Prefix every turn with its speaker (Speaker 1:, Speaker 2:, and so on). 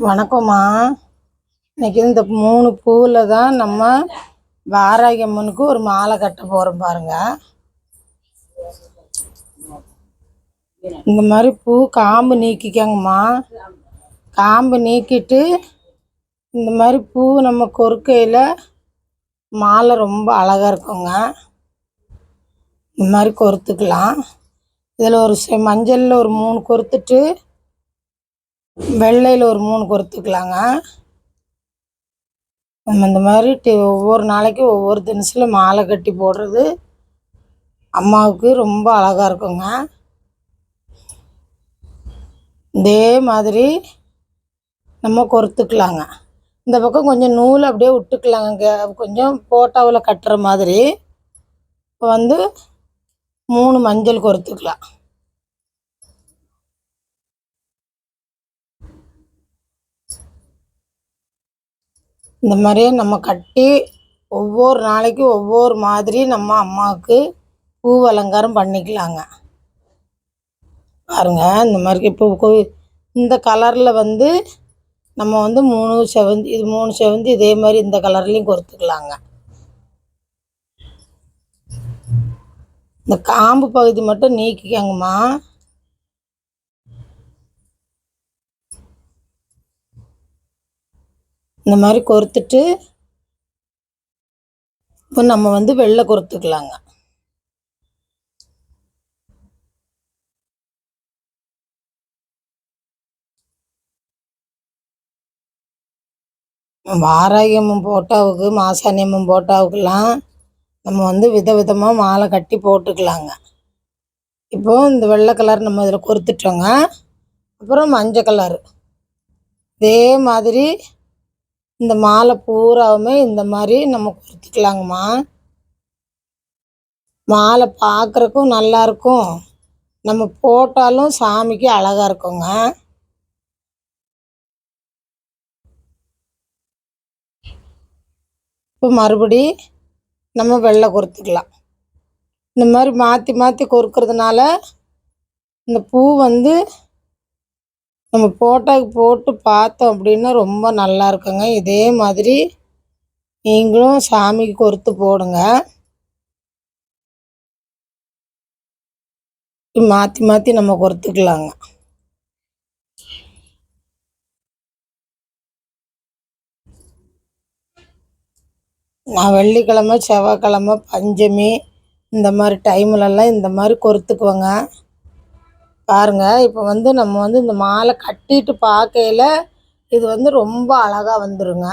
Speaker 1: வணக்கம்மா. இன்னைக்கு இந்த மூணு பூவில் தான் நம்ம வாராகி அம்மனுக்கு ஒரு மாலை கட்ட போகிறோம் பாருங்க. இந்த மாதிரி பூ காம்பு நீக்கிக்கங்கம்மா. காம்பு நீக்கிட்டு இந்த மாதிரி பூ நம்ம கொறுக்கையில் மாலை ரொம்ப அழகாக இருக்குங்க. இந்த மாதிரி கொறுத்துக்கலாம். இதில் ஒரு செ- மஞ்சளில் ஒரு மூணு கொறுத்துட்டு வெள்ளையில் ஒரு மூணு கொடுத்துக்கலாங்க. நம்ம இந்த மாதிரி டி ஒவ்வொரு நாளைக்கு ஒவ்வொரு தினசில் மாலை கட்டி போடுறது அம்மாவுக்கு ரொம்ப அழகாக இருக்குங்க. இதே மாதிரி நம்ம கொறுத்துக்கலாங்க இந்த பக்கம் கொஞ்சம் நூல் அப்படியே விட்டுக்கலாங்க. கே- கொஞ்சம் போட்டாவில் கட்டுற மாதிரி. இப்போ வந்து மூணு மஞ்சள் கொறுத்துக்கலாம் இந்த மாதிரியே நம்ம கட்டி ஒவ்வொரு நாளைக்கு ஒவ்வொரு மாதிரி நம்ம அம்மாவுக்கு பூ அலங்காரம் பண்ணிக்கலாங்க. பாருங்க இந்த மாதிரி இப்போ இந்த கலரில் வந்து நம்ம வந்து மூணு செவந்தி இது மூணு செவந்தி இதே மாதிரி இந்த கலர்லேயும் கொடுத்துக்கலாங்க. இந்த காம்பு பகுதி மட்டும் நீக்கிக்கங்கம்மா. இந்த மாதிரி கொறுத்துட்டு இப்போ நம்ம வந்து வெள்ளை கொறுத்துக்கலாங்க வாராயமும் போட்டாவுக்கு மாசாணியமும் போட்டாவுக்கெல்லாம் நம்ம வந்து விதவிதமாக மாலை கட்டி போட்டுக்கலாங்க. இப்போ இந்த வெள்ளை கலர் நம்ம இதில் கொறுத்துட்டோங்க அப்புறம் மஞ்சள் கலர். இதே மாதிரி இந்த மாலை பூராவுமே இந்த மாதிரி நம்ம கொடுத்துக்கலாங்கம்மா. மாலை பார்க்குறக்கும் நல்லா இருக்கும். நம்ம போட்டாலும் சாமிக்கு அழகாக இருக்குங்க. இப்போ மறுபடி நம்ம வெள்ளை கொறுத்துக்கலாம் இந்த மாதிரி மாற்றி மாற்றி கொறுக்கிறதுனால இந்த பூ வந்து நம்ம போட்டாக்கு போட்டு பார்த்தோம் அப்படின்னா ரொம்ப நல்லா இருக்குங்க. இதே மாதிரி நீங்களும் சாமிக்கு கொறுத்து போடுங்க. மாற்றி மாற்றி நம்ம கொறுத்துக்கலாங்க நான் வெள்ளிக்கிழமை செவ்வாய்க்கிழமை பஞ்சமி இந்த மாதிரி டைம்லலாம் இந்த மாதிரி கொறுத்துக்குவேங்க பாருங்க இப்போ வந்து நம்ம வந்து இந்த மாலை கட்டிட்டு பார்க்கையில இது வந்து ரொம்ப அழகாக வந்துருங்க.